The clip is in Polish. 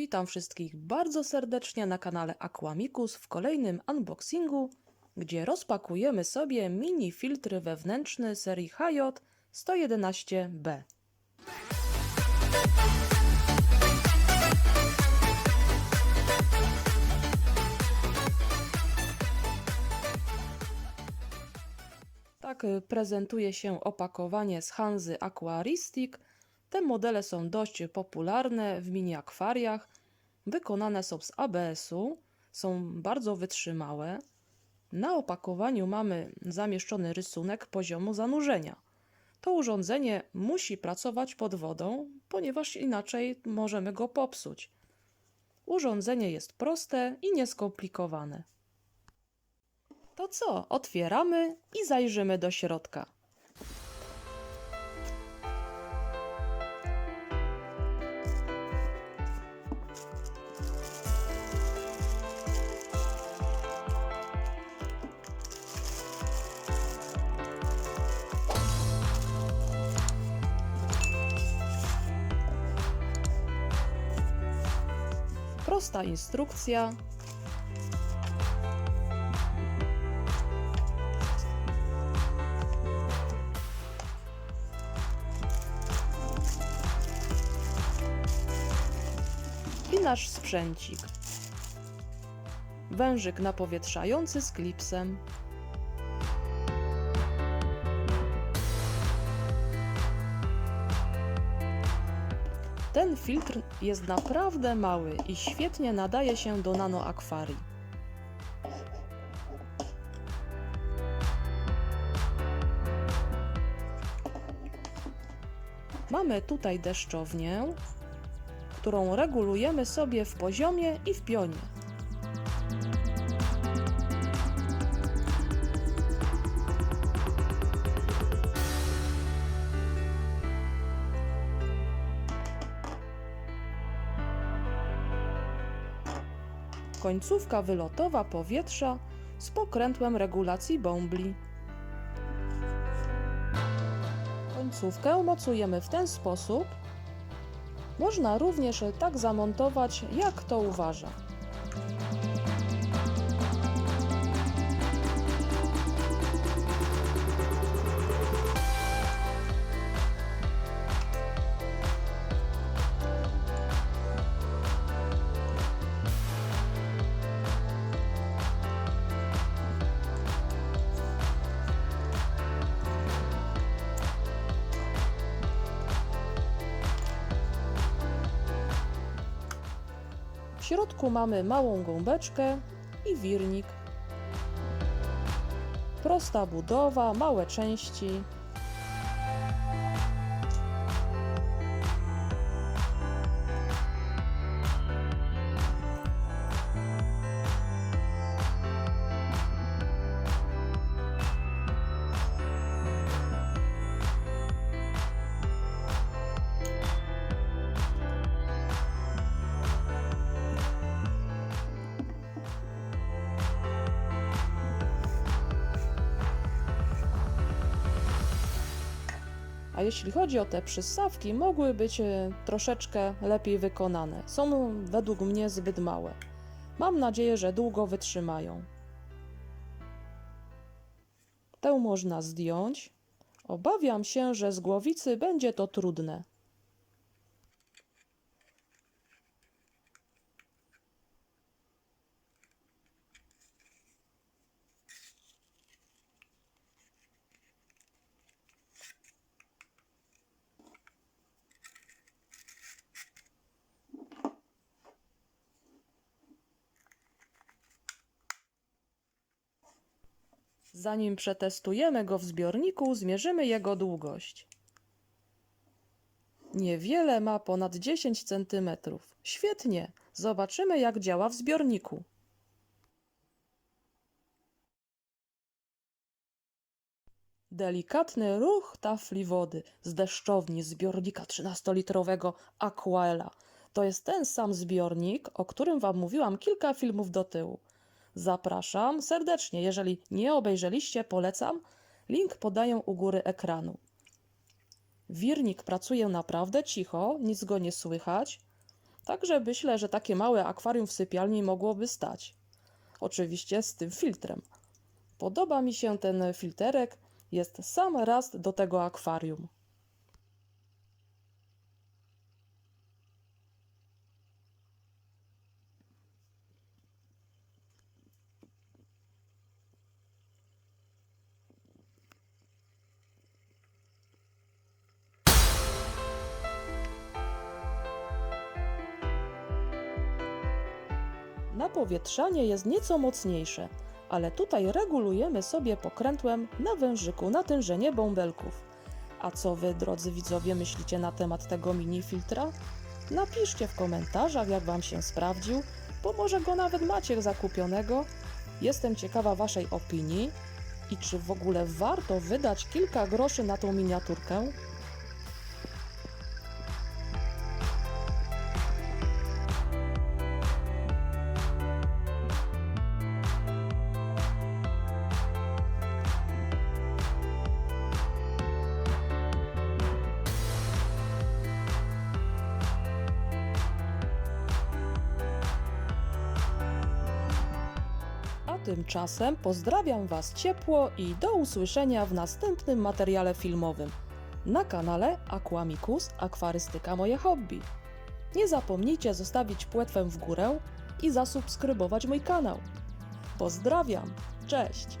Witam wszystkich bardzo serdecznie na kanale Aquamicus w kolejnym unboxingu, gdzie rozpakujemy sobie mini filtr wewnętrzny serii HJ 111B. Tak y, prezentuje się opakowanie z Hanzy Aquaristic. Te modele są dość popularne w mini akwariach. Wykonane są z ABS-u, są bardzo wytrzymałe. Na opakowaniu mamy zamieszczony rysunek poziomu zanurzenia. To urządzenie musi pracować pod wodą, ponieważ inaczej możemy go popsuć. Urządzenie jest proste i nieskomplikowane. To co? Otwieramy i zajrzymy do środka. Prosta instrukcja, nasz sprzęcik. Wężyk napowietrzający z klipsem. Ten filtr jest naprawdę mały i świetnie nadaje się do nanoakwarii. Mamy tutaj deszczownię, którą regulujemy sobie w poziomie i w pionie. Końcówka wylotowa powietrza z pokrętłem regulacji bąbli. Końcówkę mocujemy w ten sposób, można również tak zamontować, jak kto uważa. Środku mamy małą gąbeczkę i wirnik. Prosta budowa, małe części. A jeśli chodzi o te przystawki, mogły być e, troszeczkę lepiej wykonane. Są według mnie zbyt małe. Mam nadzieję, że długo wytrzymają. Tę można zdjąć. Obawiam się, że z głowicy będzie to trudne. Zanim przetestujemy go w zbiorniku, zmierzymy jego długość. Niewiele ma ponad 10 cm. Świetnie! Zobaczymy, jak działa w zbiorniku. Delikatny ruch tafli wody z deszczowni zbiornika 13-litrowego Aquaela. To jest ten sam zbiornik, o którym Wam mówiłam kilka filmów do tyłu. Zapraszam serdecznie. Jeżeli nie obejrzeliście, polecam. Link podaję u góry ekranu. Wirnik pracuje naprawdę cicho, nic go nie słychać, także myślę, że takie małe akwarium w sypialni mogłoby stać. Oczywiście z tym filtrem. Podoba mi się ten filterek, jest sam raz do tego akwarium. Napowietrzanie jest nieco mocniejsze, ale tutaj regulujemy sobie pokrętłem na wężyku natężenie bąbelków. A co wy, drodzy widzowie, myślicie na temat tego mini filtra? Napiszcie w komentarzach, jak wam się sprawdził, bo może go nawet macie zakupionego. Jestem ciekawa waszej opinii i czy w ogóle warto wydać kilka groszy na tą miniaturkę? A tymczasem pozdrawiam Was ciepło i do usłyszenia w następnym materiale filmowym na kanale Aquamicus Akwarystyka Moje Hobby. Nie zapomnijcie zostawić płetwę w górę i zasubskrybować mój kanał. Pozdrawiam, cześć!